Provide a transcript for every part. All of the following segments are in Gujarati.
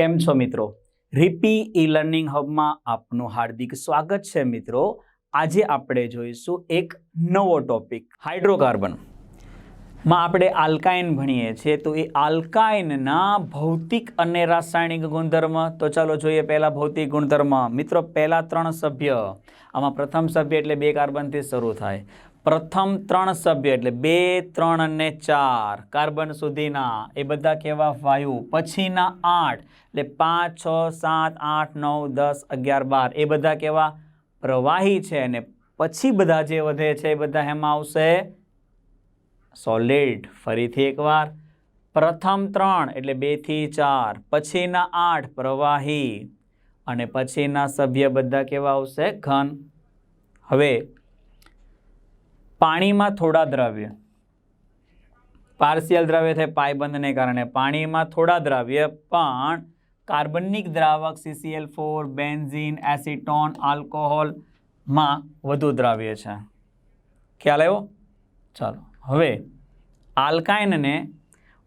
કેમ છો મિત્રો? રીપી ઈ લર્નિંગ હબમાં આપનું હાર્દિક સ્વાગત છે મિત્રો. આજે આપણે જોઈશું એક નવો ટોપિક હાઇડ્રોકાર્બનમાં આપણે આલ્કાઇન ભણીએ છીએ, તો એ આલ્કાઇનના ભૌતિક અને રાસાયણિક ગુણધર્મ. તો ચાલો જોઈએ પહેલાં ભૌતિક ગુણધર્મ. મિત્રો, પહેલાં ત્રણ સભ્ય. આમાં પ્રથમ સભ્ય એટલે બે કાર્બનથી શરૂ થાય. પ્રથમ ત્રણ સભ્ય એટલે બે, ત્રણ અને ચાર કાર્બન સુધીના, એ બધા કેવા વાયુ? પછીના આઠ એટલે પાંચ, છ, સાત, આઠ, નવ, દસ, અગિયાર, બાર, એ બધા કેવા? પ્રવાહી છે અને પછી બધા જે વધે છે એ બધા એમાં આવશે સોલિડ ફરીથી એકવાર. પ્રથમ ત્રણ એટલે બેથી ચાર, પછીના આઠ પ્રવાહી અને પછીના સભ્ય બધા કેવા આવશે? ઘન. હવે પાણીમાં થોડા દ્રવ્ય. પાર્શિયલ દ્રવ્ય થાય પાયબંધને કારણે. પાણીમાં થોડા દ્રવ્ય, પણ કાર્બનિક દ્રાવક સીસીએલ ફોર બેન્ઝીન, એસિટોન, આલ્કોહોલમાં વધુ દ્રાવ્ય છે. ખ્યાલ આવ્યો? ચાલો. હવે આલ્કાઇનને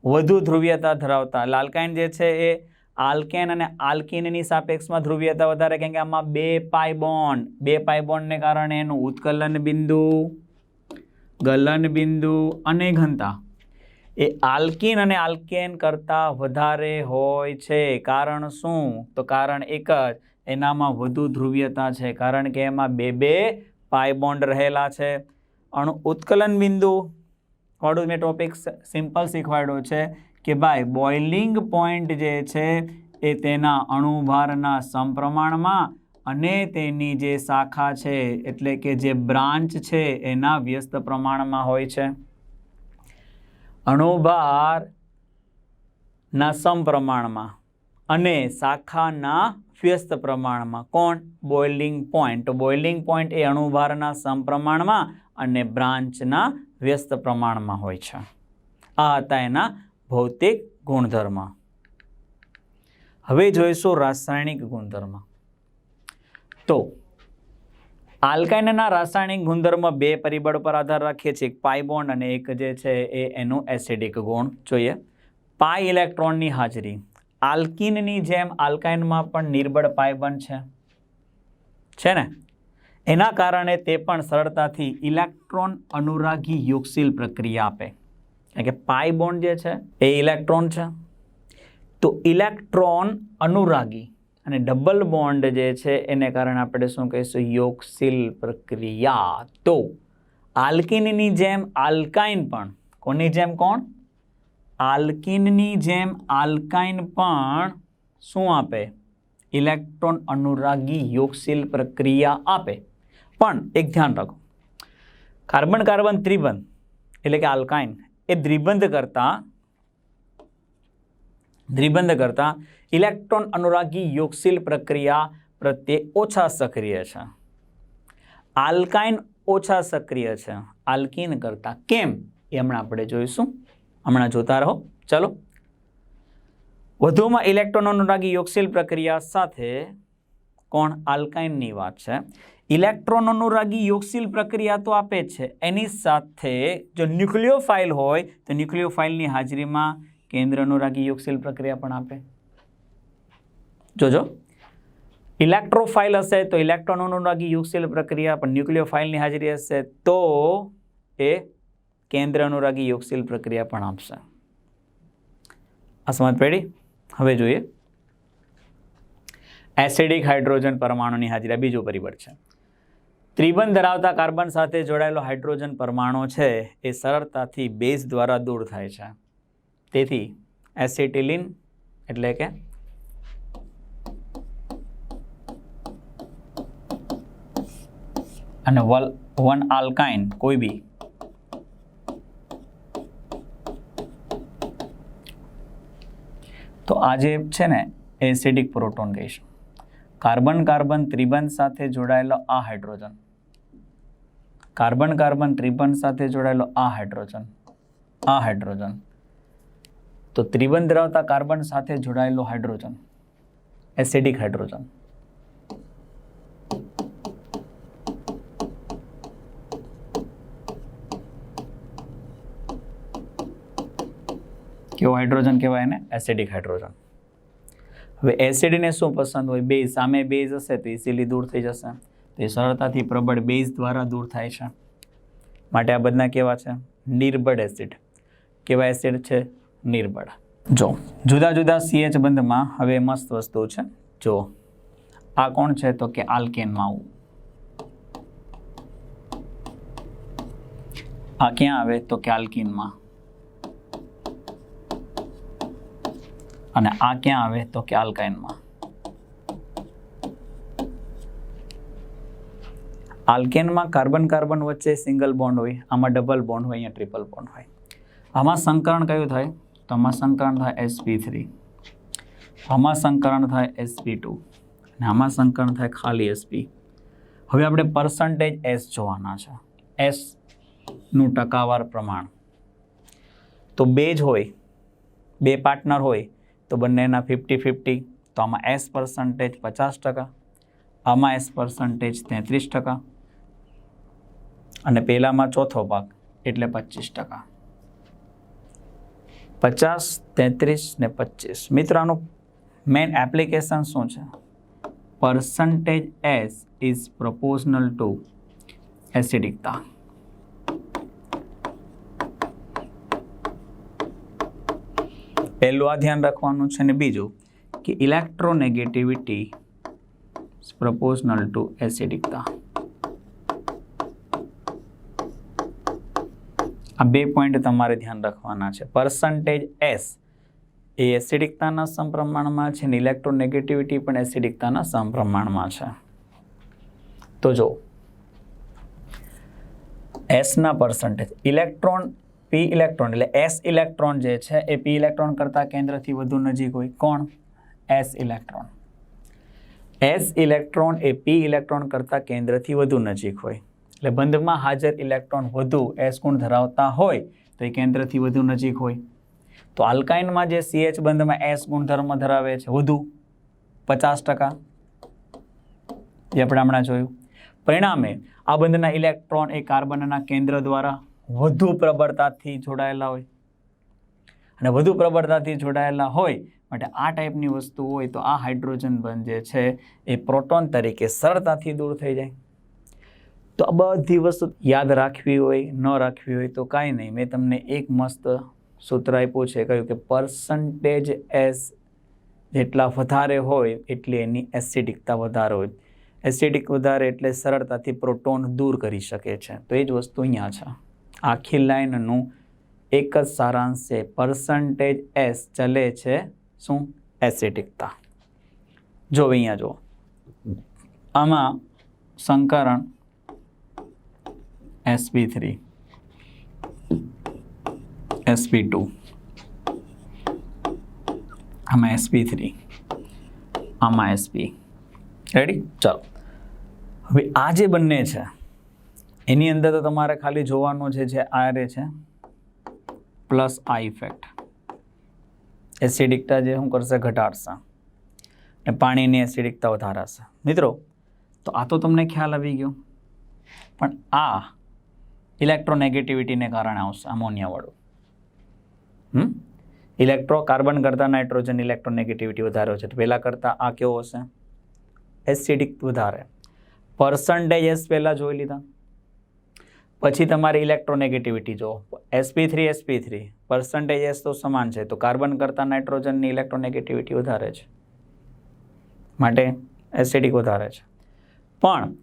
વધુ ધ્રુવ્યતા ધરાવતા આલ્કાઇન જે છે એ આલ્કેન અને આલ્કિનની સાપેક્ષમાં ધ્રુવ્યતા વધારે, કેમ કે આમાં બે પાયબોન્ડ. બે પાયબોન્ડને કારણે એનું ઉત્કલન બિંદુ ગલન બિંદુ અને ઘનતા. એ આલ્કિન અને આલ્કેન કરતાં વધારે હોય છે. કારણ શું? તો કારણ એક જ, એનામાં વધુ ધ્રુવ્યતા છે. કારણ કે એમાં બે બે પાય બોન્ડ રહેલા છે. અણુ ઉત્કલન બિંદુ વાળું મેં ટોપિક સિમ્પલ શીખવાડ્યો છે કે ભાઈ બોઇલિંગ પોઈન્ટ જે છે, એ તેના અણુભારના સમપ્રમાણમાં અને તેની જે શાખા છે, એટલે કે જે બ્રાન્ચ છે, એના વ્યસ્ત પ્રમાણમાં હોય છે. અણુભાર ના સમપ્રમાણમાં અને શાખાના વ્યસ્ત પ્રમાણમાં. કોણ? બોઇલિંગ પોઈન્ટ બોઇલિંગ પોઈન્ટ એ અણુભારના સમપ્રમાણમાં અને બ્રાન્ચના વ્યસ્ત પ્રમાણમાં હોય છે. આ હતા એના ભૌતિક ગુણધર્મ. હવે જોઈશું રાસાયણિક ગુણધર્મ. તો આલ્કાઇનના રાસાયણિક ગુણધર્મ બે પરિબળ પર આધાર રાખીએ છીએ એક પાઈ બોન્ડ અને એક જે છે એ એનું એસિડિક ગુણ. જોઈએ. પાઈ ઇલેક્ટ્રોનની હાજરી. આલ્કિનની જેમ આલ્કાઇનમાં પણ નિર્બળ પાઈ બંધ છે. છે ને? એના કારણે તે પણ સરળતાથી ઇલેક્ટ્રોન અનુરાગી યુગશીલ પ્રક્રિયા આપે. કારણ કે પાઈ બોન્ડ જે છે એ ઇલેક્ટ્રોન છે. તો ઇલેક્ટ્રોન અનુરાગી. અને ડબલ બોન્ડ જે છે, એને કારણે આપણે શું કહીશું? યોગશીલ પ્રક્રિયા. તો આલ્કિનની જેમ આલ્કાઇન પણ કોની જેમ કોણ? આલ્કિનની જેમ આલ્કાઇન પણ શું આપે? ઇલેક્ટ્રોન અનુરાગી યોગશીલ પ્રક્રિયા આપે. પણ એક ધ્યાન રાખો. કાર્બન કાર્બન ત્રિબંધ એટલે કે આલ્કાઇન એ દ્વિબંધ કરતાં દ્વિબંધ કરતા ઇલેક્ટ્રોન અનુરાગી યોગશીલ પ્રક્રિયા પ્રત્યે ઓછા સક્રિય છે. આલ્કાઇન ઓછા સક્રિય છે. આલ્કિન કરતાં કેમ? એ હમણાં આપણે જોઈશું. હમણાં જોતા રહો. ચલો. વધુમાં ઇલેક્ટ્રોન અનુરાગી યોગશીલ પ્રક્રિયા સાથે કોણ આલ્કાઇનની વાત છે? ઇલેક્ટ્રોન અનુરાગી યોગશીલ પ્રક્રિયા તો આપે છે. એની સાથે જો ન્યુક્લિયોફાઇલ હોય તો ન્યુક્લિયોફાઇલની હાજરીમાં કેન્દ્ર અનુરાગી યોગશીલ પ્રક્રિયા પણ આપે. જોજો. ઇલેક્ટ્રોફાઇલ હશે તો ઇલેક્ટ્રોન અનુરાગી યુગશીલ પ્રક્રિયા, પણ ન્યુક્લિયોફાઇલની હાજરી હશે તો એ કેન્દ્ર અનુરાગી યોગશીલ પ્રક્રિયા પણ આપશે. આ સમજ પેઢી હવે જોઈએ. એસિડિક હાઇડ્રોજન પરમાણુની હાજરી બીજું પરિબળ છે. ત્રિબંધ ધરાવતા કાર્બન સાથે જોડાયેલો હાઇડ્રોજન પરમાણુ છે, એ સરળતાથી બેઝ દ્વારા દૂર થાય છે. તેથી એસિટિલિન એટલે કે અને વલ વન આલ્કાઇન કોઈ બી. તો આ જે છે ને એસિડિક પ્રોટોન કહીશું કાર્બન કાર્બન ત્રિબંધ સાથે જોડાયેલો આ હાઇડ્રોજન. કાર્બન કાર્બન ત્રિબંધ સાથે જોડાયેલો આ હાઇડ્રોજન. આ હાઇડ્રોજન. તો ત્રિબંધ ધરાવતા કાર્બન સાથે જોડાયેલો હાઇડ્રોજન. Acidic hydrogen. કેવો હાઇડ્રોજન કહેવાય એને? એસિડિક હાઇડ્રોજન હવે એસિડને શું પસંદ હોય? બેઝ, સામે બેઝ હશે તો ઇઝીલી દૂર થઈ જશે. તો સરળતાથી પ્રબળ બેઝ દ્વારા દૂર થાય છે. માટે આ બધા કેવા છે? નિર્બળ એસિડ કેવા એસિડ છે? નિર્બળ. જો, જુદા જુદા સીએચ બંધમાં હવે મસ્ત વસ્તુ છે. જો, આ કોણ છે? તો કે આલ્કેનમાં આવું. આ ક્યાં આવે? તો કે આલ્કીનમાં અને આ ક્યાં આવે? તો કે આલ્કાઇનમાં. આલ્કેનમાં કાર્બન કાર્બન વચ્ચે સિંગલ બોન્ડ હોય, આમાં ડબલ બોન્ડ હોય, અહીંયા ટ્રિપલ બોન્ડ હોય. આમાં સંકરણ કયું થાય? તો આમાં સંકરણ થાય એસપી થ્રી. આમાં સંકરણ થાય એસપી ટુ. અને આમાં સંકરણ થાય ખાલી એસપી. હવે આપણે પર્સન્ટેજ એસ જોવાના છે. એસનું ટકાવાર પ્રમાણ. તો બે જ હોય, બે પાર્ટનર હોય તો બંનેના ફિફ્ટી ફિફ્ટી, તો આમાં એસ પર્સન્ટેજ પચાસ ટકા, આમાં એસ પર્સન્ટેજ તેત્રીસ ટકા અને પહેલામાં ચોથો ભાગ એટલે પચીસ ટકા. પચાસ, તેત્રીસ ને પચીસ. મિત્રો, આનું મેઇન એપ્લિકેશન શું છે? Percentage S is proportional to એસિડિકતા પહેલું આ ધ્યાન રાખવાનું છે ને બીજું કે ઇલેક્ટ્રોનેગેટિવિટી પ્રપોઝનલ ટુ એસિડિકતા આ બે પોઈન્ટ તમારે ધ્યાન રાખવાના છે. પર્સન્ટેજ એસ એ એસિડિકતાના સમપ્રમાણમાં છે ને ઇલેક્ટ્રોનેગેટિવિટી પણ એસિડિકતાના સમપ્રમાણમાં છે. તો જો એસના પર્સન્ટેજ ઇલેક્ટ્રોન પી ઇલેક્ટ્રોન એટલે એસ ઇલેક્ટ્રોન જે છે, એ પી ઇલેક્ટ્રોન કરતાં કેન્દ્રથી વધુ નજીક હોય. કોણ? એસ ઇલેક્ટ્રોન એસ ઇલેક્ટ્રોન એ પી ઇલેક્ટ્રોન કરતાં કેન્દ્રથી વધુ નજીક હોય. એટલે બંધમાં હાજર ઇલેક્ટ્રોન વધુ એસ ગુણ ધરાવતા હોય, તો એ કેન્દ્રથી વધુ નજીક હોય. તો આલ્કાઇનમાં જે સીએચ બંધમાં એસ ગુણધર્મ ધરાવે છે, વધુ પચાસ ટકા. જે આપણે હમણાં જોયું. પરિણામે આ બંધના ઇલેક્ટ્રોન એ કાર્બનના કેન્દ્ર દ્વારા વધુ પ્રબળતાથી જોડાયેલા હોય. અને વધુ પ્રબળતાથી જોડાયેલા હોય માટે આ ટાઈપની વસ્તુ હોય તો આ હાઇડ્રોજન બંધ જે છે એ પ્રોટોન તરીકે સરળતાથી દૂર થઈ જાય. તો આ બધી વસ્તુ યાદ રાખવી હોય, ન રાખવી હોય તો કાંઈ નહીં. મેં તમને એક મસ્ત સૂત્ર આપ્યું છે, કહ્યું કે પર્સન્ટેજ એસ જેટલા વધારે હોય એટલી એની એસિડિકતા વધારે હોય. એસિડિક વધારે એટલે સરળતાથી પ્રોટોન દૂર કરી શકે છે. તો એ જ વસ્તુ અહીંયા છે. આખી લાઈનનું એક જ સારાંશ પર્સન્ટેજ એસ ચલે છે શું? એસિડિકતા જો અહીંયા જો આમાં સંકરણ એસપી થ્રી એસપી ટુ આમાં એસપી થ્રી આમાં એસપી રેડી ચાલો. હવે આ જે બંને છે એની અંદર તો તમારે ખાલી જોવાનું છે જે આ રે છે પ્લસ આ ઇફેક્ટ એસિડિકતા જે શું કરશે? ઘટાડશે. ને પાણીની એસિડિકતા વધારાશે. મિત્રો, તો આ તો તમને ખ્યાલ આવી ગયો. પણ આ ઇલેક્ટ્રોનેગેટિવિટીને કારણે આવશે અમોનિયાવાળું હમ? ઇલેક્ટ્રો કાર્બન કરતાં નાઇટ્રોજન ઇલેક્ટ્રોનેગેટિવિટી વધારે છે. તો પહેલાં કરતાં આ કેવો હશે? એસિડિક વધારે. પર્સન્ટેજ એસ પહેલાં જોઈ લીધા. પછી તમારે ઇલેક્ટ્રોનેગેટિવિટી જો SP three SP three percentage S તો સમાન છે. તો કાર્બન કરતાં નાઇટ્રોજનની ઇલેક્ટ્રોનેગેટિવિટી વધારે છે. માટે એસિડિક વધારે છે. પણ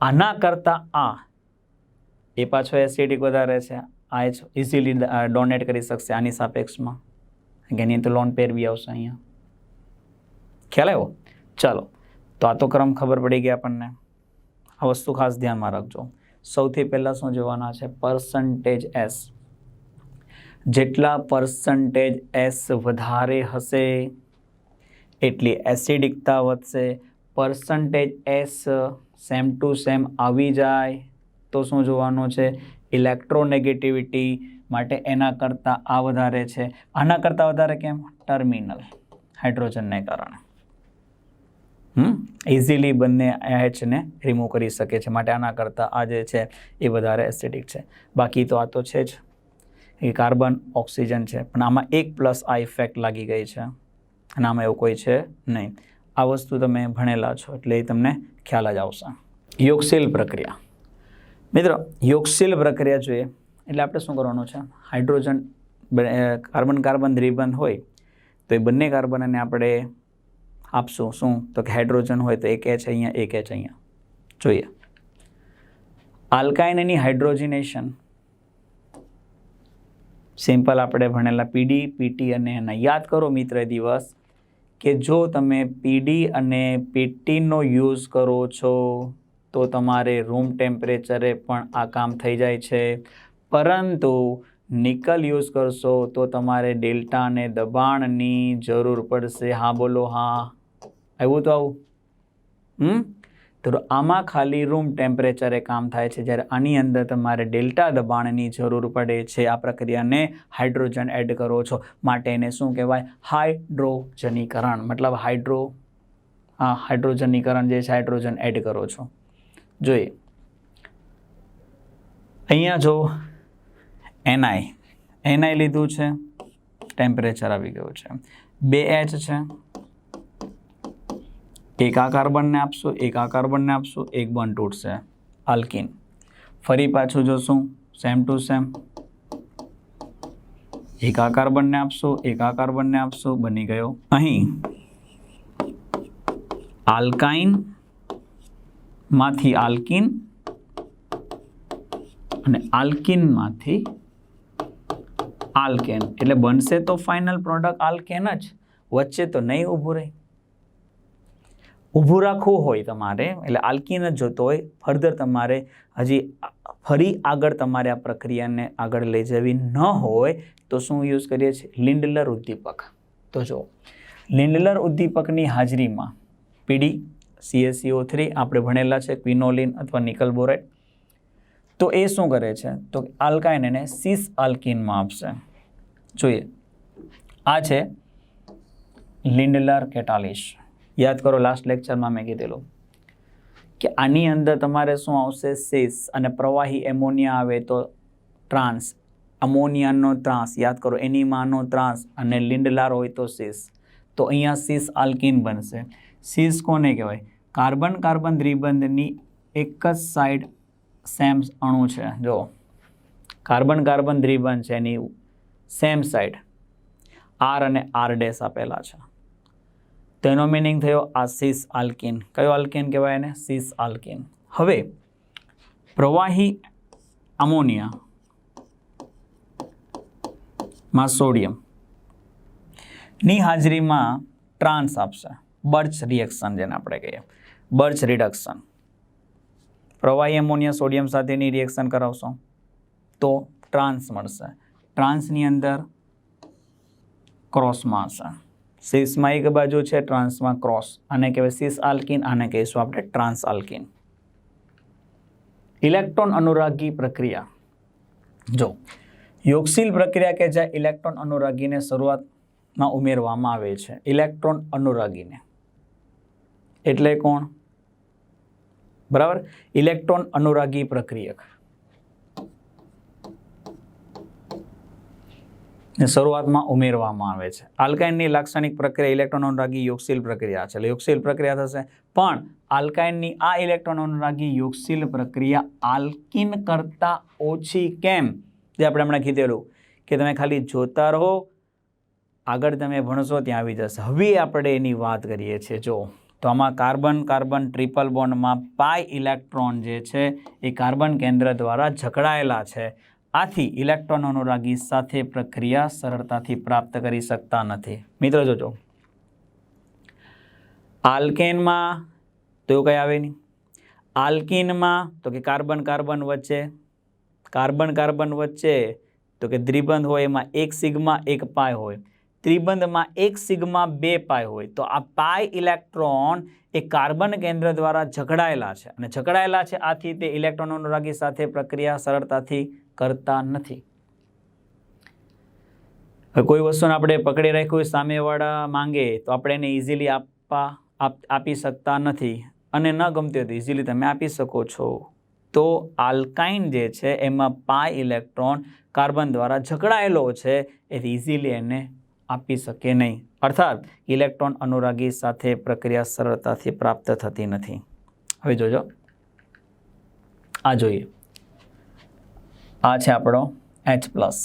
આના કરતાં આ, એ પાછો એસિડિક વધારે છે. આ એ ઇઝીલી ડોનેટ કરી શકશે આની સાપેક્ષમાં. કે એની તો લોન પેર બી આવશે અહીંયા. ખ્યાલ આવ્યો? ચાલો. તો આ તો ક્રમ ખબર પડી ગઈ આપણને. આ વસ્તુ ખાસ ધ્યાનમાં રાખજો. સૌથી પહેલાં શું જોવાના છે? પર્સન્ટેજ એસ જેટલા પર્સન્ટેજ એસ વધારે હશે, એટલી એસિડિકતા વધશે. Percentage S same to same આવી જાય, તો શું જોવાનું છે? ઇલેક્ટ્રોનેગેટિવિટી માટે એના કરતાં આ વધારે છે. આના કરતાં વધારે કેમ? ટર્મિનલ હાઇડ્રોજનને કારણે. ઇઝીલી બંને એચને રિમૂવ કરી શકે છે. માટે આના કરતાં આ જે છે એ વધારે એસિડિક છે. બાકી તો આ તો છે જ. એ કાર્બન ઓક્સિજન છે. પણ આમાં એક પ્લસ આ ઇફેક્ટ લાગી ગઈ છે. અને આમાં એવું કોઈ છે નહીં. આ વસ્તુ તમે ભણેલા છો એટલે એ તમને ખ્યાલ જ આવશે. યોગશીલ પ્રક્રિયા. મિત્રો, યોગશીલ પ્રક્રિયા જોઈએ. એટલે આપણે શું કરવાનું છે? હાઇડ્રોજન કાર્બન કાર્બન દ્વિબંધ હોય તો એ બંને કાર્બનને આપણે આપશું? શું? તો કે હાઇડ્રોજન હોય તો એક એચ અહીંયા એક એચ અહીંયા. જોઈએ. આલ્કાઇનની હાઇડ્રોજિનેશન સિમ્પલ આપણે ભણેલા પીડી પીટી અને એના. યાદ કરો મિત્ર દિવસ, કે જો તમે પીડી અને પીટીનો યુઝ કરો છો, તો તમારે રૂમ ટેમ્પરેચરે પણ આ કામ થઈ જાય છે. પરંતુ નિકલ યુઝ કરશો તો તમારે ડેલ્ટા અને દબાણની જરૂર પડશે. હા, બોલો, હા. આવ્યું તો આવું. હમ? તો આમાં ખાલી રૂમ ટેમ્પરેચરે કામ થાય છે. જ્યારે આની અંદર તમારે ડેલ્ટા દબાણની જરૂર પડે છે. આ પ્રક્રિયાને હાઇડ્રોજન એડ કરો છો. માટે એને શું કહેવાય? હાઇડ્રોજનીકરણ. મતલબ હાઇડ્રો, હા, હાઇડ્રોજનીકરણ જે છે, હાઇડ્રોજન એડ કરો છો. જોઈએ. અહીંયા જો એનઆઈ એનઆઈ લીધું છે. ટેમ્પરેચર આવી ગયું છે. બે એચ છે. એક આ કાર્બનને આપશો, એક આ કાર્બનને આપશો, એક બન તૂટશે. આલ્કિન ફરી પાછું જોશું સેમ ટુ સેમ એક આ કાર્બનને આપશો, એક આ કાર્બનને આપશો, બની ગયો અહીં. આલ્કાઇનમાંથી આલ્કિન અને આલ્કિનમાંથી આલ્કેન. એટલે બનશે તો ફાઇનલ પ્રોડક્ટ આલ્કેન જ, વચ્ચે તો નહીં ઊભું રહે. ઊભું રાખવું હોય તમારે, એટલે આલ્કીન જ જોતો હોય, ફર્ધર તમારે હજી ફરી આગળ તમારે આ પ્રક્રિયાને આગળ લઈ જવી ન હોય તો શું યુઝ કરીએ છીએ? લિંડલર ઉદ્દીપક. તો જો લિંડલર ઉદ્દીપકની હાજરીમાં પીડી સીએસસીઓ થ્રી આપણે ભણેલા છે ક્વિનોલિન અથવા નિકલ બોરેટ તો એ શું કરે છે? તો આલ્કાઇન એને સીસ આલ્કિનમાં આપશે. જોઈએ, આ છે લિંડલર કેટાલિશ યાદ કરો લાસ્ટ લેક્ચરમાં મેં કીધેલું કે આની અંદર તમારે શું આવશે? સિસ અને પ્રવાહી એમોનિયા આવે તો ટ્રાન્સ અમોનિયાનો ત્રાસ, યાદ કરો, એનીમાનો ત્રાસ અને લિંડલાર હોય તો સીસ તો અહીંયા સીસ આલ્કિન બનશે. સીસ કોને કહેવાય? કાર્બન કાર્બન દ્વિબંધની એક જ સાઈડ સેમ અણુ છે. જો કાર્બન કાર્બન દ્વિબંધ છે એની સેમ સાઈડ આર અને આર ડેસ આપેલા છે. તેનો મિનિંગ થયો આ સીસ આલ્કિન. કયો આલ્કિન કહેવાય એને? Cis alkyne. હવે, પ્રવાહી અમોનિયા, માં સોડિયમ, ની હાજરીમાં ટ્રાન્સ આપશે. બર્ચ રિએક્શન જેને આપણે કહીએ. બર્ચ રિડક્શન પ્રવાહી એમોનિયા સોડિયમ સાથેની રિએક્શન કરાવશો, તો ટ્રાન્સ મળશે. ટ્રાન્સની અંદર ક્રોસમાં હશે. સિસમાં એક બાજુ છે ટ્રાન્સમાં ક્રોસ. આને કહેવાય સિસ આલ્કિન આને કહીશું આપણે ટ્રાન્સ આલ્કિન ઇલેક્ટ્રોન અનુરાગી પ્રક્રિયા. જો, યોગશીલ પ્રક્રિયા કે જ્યાં ઇલેક્ટ્રોન અનુરાગીને શરૂઆતમાં ઉમેરવામાં આવે છે. ઇલેક્ટ્રોન અનુરાગીને. એટલે કોણ? બરાબર? ઇલેક્ટ્રોન અનુરાગી પ્રક્રિયક. શરૂઆતમાં ઉમેરવામાં આવે છે. આલ્કાઇનની લાક્ષણિક પ્રક્રિયા ઇલેક્ટ્રોન અનુરાગી યોગશીલ પ્રક્રિયા છે. એટલે યોગશીલ પ્રક્રિયા થશે. પણ આલ્કાઇનની આ ઇલેક્ટ્રોન અનુરાગી યોગશીલ પ્રક્રિયા આલ્કિન કરતાં ઓછી કેમ? જે આપણે હમણાં કીધેલું કે તમે ખાલી જોતા રહો, આગળ તમે ભણશો, ત્યાં આવી જશે. હવે આપણે એની વાત કરીએ છીએ. જો, તો આમાં કાર્બન કાર્બન ટ્રિપલ બોન્ડમાં પાય ઇલેક્ટ્રોન જે છે, એ કાર્બન કેન્દ્ર દ્વારા જકડાયેલા છે. આથી ઇલેક્ટ્રોન રાગી સાથે પ્રક્રિયા સરળતાથી પ્રાપ્ત કરી શકતા નથી. મિત્રો જોજો. આલ્કેનમાં તો એવું કંઈ આવે નહીં. આલ્કિનમાં તો કે કાર્બન કાર્બન વચ્ચે, કાર્બન કાર્બન વચ્ચે તો કે દ્રિબંધ હોય એમાં એક સિગ્મા એક પાય હોય. ત્રિબંધમાં એક સિગ્મા બે પાય હોય. તો આ પાય ઇલેક્ટ્રોન એ કાર્બન કેન્દ્ર દ્વારા જકડાયેલા છે. અને જકડાયેલા છે આથી તે ઇલેક્ટ્રોન અનુરાગી સાથે પ્રક્રિયા સરળતાથી કરતા નથી. કોઈ વસ્તુને આપણે પકડી રાખ્યું હોય, સામેવાળા માંગે, તો આપણે એને ઇઝીલી આપવા, આપી શકતા નથી. અને ન ગમતી હોય તો ઇઝીલી તમે આપી શકો છો. તો આલ્કાઇન જે છે, એમાં પાય ઇલેક્ટ્રોન કાર્બન દ્વારા જકડાયેલો છે, એ ઇઝીલી એને આપી શકે નહીં. અર્થાત ઇલેક્ટ્રોન અનુરાગી સાથે પ્રક્રિયા સરળતાથી પ્રાપ્ત થતી નથી. હવે જોજો. આ જોઈએ. આ છે આપણો એચ પ્લસ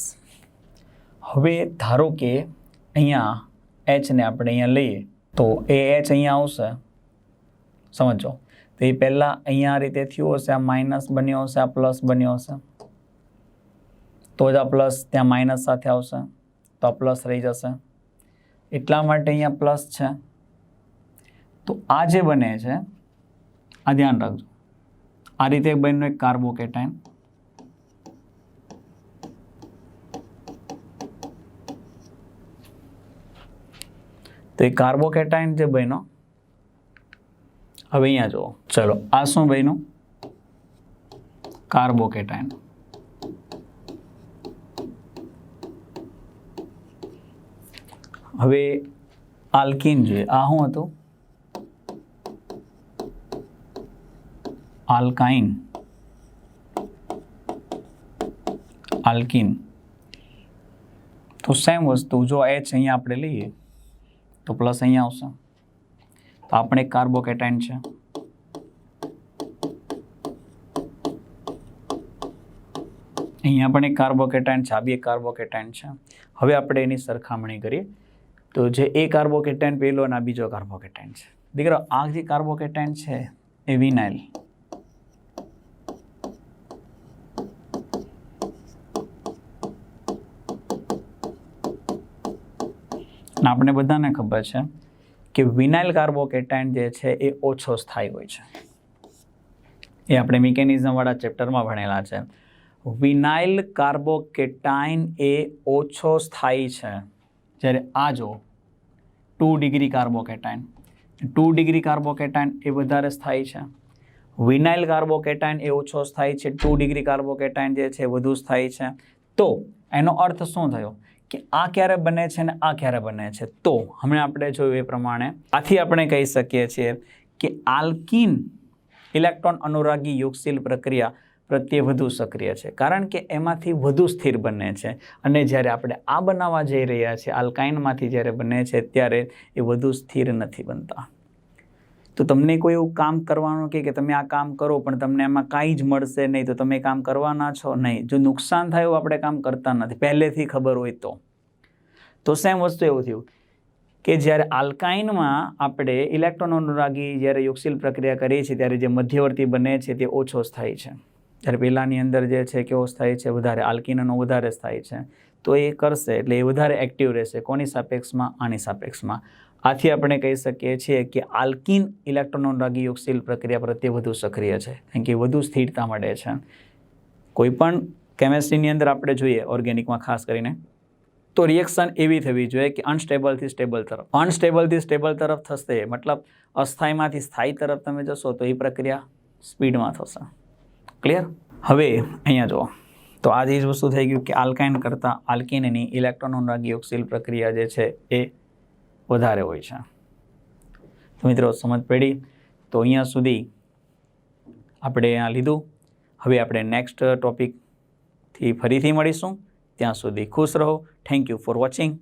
હવે ધારો કે અહીંયા એચને આપણે અહીંયા લઈએ, તો એ એચ અહીંયા આવશે. સમજો? તો એ પહેલાં અહીંયા આ રીતે થયું હશે, આ માઇનસ બન્યો હશે, આ પ્લસ બન્યો હશે. તો જ આ પ્લસ ત્યાં માઇનસ સાથે આવશે. તો આ પ્લસ રહી જશે. એટલા માટે અહીંયા પ્લસ છે. તો આ જે બને છે, આ ધ્યાન રાખજો. આ રીતે બન્યું એક કાર્બોકેટાઇન તો એ કાર્બોકેટાઇન જે બન્યો, હવે અહીંયા જુઓ. ચલો, આ શું બન્યું? કાર્બોકેટાઇન. હવે આલ્કિન જોઈએ આ શું હતું? આલ્કાઇન. આલ્કિન. તો સેમ વસ્તુ, જો એચ અહીંયા આપણે લઈએ તો પ્લસ અહીંયા આવશે. તો આપણે કાર્બોકેટાઇન છે. અહીંયા પણ એક કાર્બોકેટાઇન છે, આ બી એક કાર્બોકેટાઇન છે. હવે આપણે એની સરખામણી કરીએ. તો જે એ કાર્બોકેટાઇન પહેલો અને આ બીજો કાર્બોકેટાઇન છે. દીકરો, આ જે કાર્બોકેટાઇન છે, એ વિનાઇલ. આપણે બધાને ખબર છે કે વિનાઇલ કાર્બોકેટાઇન જે છે એ ઓછો સ્થાયી હોય છે. એ આપણે મિકેનિઝમવાળા ચેપ્ટરમાં ભણેલા છે. વિનાઇલ કાર્બોકેટાઇન એ ઓછો સ્થાયી છે. જ્યારે આ જો two degree carbocation. Two degree carbocation એ વધારે સ્થાયી છે. વિનાઇલ કાર્બોકેટાઇન એ ઓછો સ્થાયી છે. ટુ ડિગ્રી કાર્બોકેટાઇન જે છે વધુ સ્થાયી છે. તો એનો અર્થ શું થયો? કે આ ક્યારે બને છે ને આ ક્યારે બને છે? તો હમણાં આપણે જોયું એ પ્રમાણે આથી આપણે કહી શકીએ છીએ કે આલ્કિન ઇલેક્ટ્રોન અનુરાગી યોગશીલ પ્રક્રિયા પ્રત્યે વધુ સક્રિય છે. કારણ કે એમાંથી વધુ સ્થિર બને છે. અને જ્યારે આપણે આ બનાવવા જઈ રહ્યા છીએ, આલ્કાઇનમાંથી જ્યારે બને છે, ત્યારે એ વધુ સ્થિર નથી બનતા. તો તમને કોઈ એવું કામ કરવાનું કે કે તમે આ કામ કરો, પણ તમને એમાં કાંઈ જ મળશે નહીં, તો તમે કામ કરવાના છો? નહીં. જો નુકસાન થાય એવું આપણે કામ કરતા નથી. પહેલેથી ખબર હોય તો. તો સેમ વસ્તુ એવું થયું કે, જ્યારે આલ્કાઇનમાં આપણે ઇલેક્ટ્રોન અનુરાગી જ્યારે યોગશીલ પ્રક્રિયા કરીએ છીએ, ત્યારે જે મધ્યવર્તી બને છે તે ઓછો સ્થાયી છે. જ્યારે પહેલાંની અંદર જે છે કેવો સ્થાયી છે, વધારે આલ્કિનનો વધારે સ્થાયી છે. તો એ કરશે એટલે એ વધારે એક્ટિવ રહેશે. કોની સાપેક્ષમાં? આની સાપેક્ષમાં. આથી આપણે કહી શકીએ છીએ કે આલ્કિન ઇલેક્ટ્રોન અનુરાગી પ્રક્રિયા પ્રત્યે વધુ સક્રિય છે, કારણ કે વધુ સ્થિરતા મળે છે. કોઈપણ કેમેસ્ટ્રીની અંદર આપણે જોઈએ ઓર્ગેનિકમાં ખાસ કરીને, તો રિએક્શન એવી થવી જોઈએ કે અનસ્ટેબલથી સ્ટેબલ તરફ. અનસ્ટેબલથી સ્ટેબલ તરફ થશે, મતલબ અસ્થાયીમાંથી સ્થાયી તરફ તમે જશો તો એ પ્રક્રિયા સ્પીડમાં થશે. ક્લિયર હવે અહીંયા જુઓ. તો આ જ વસ્તુ થઈ ગયું કે આલ્કાઇન કરતાં આલ્કિનની ઇલેક્ટ્રોન અનુરાગી પ્રક્રિયા જે છે એ વધારે હોય છે. તો મિત્રો, સમજ પડી? તો અહીંયા સુધી આપણે અહીંયા લીધું. હવે આપણે નેક્સ્ટ ટોપિકથી ફરીથી મળીશું. ત્યાં સુધી ખુશ રહો. Thank you for watching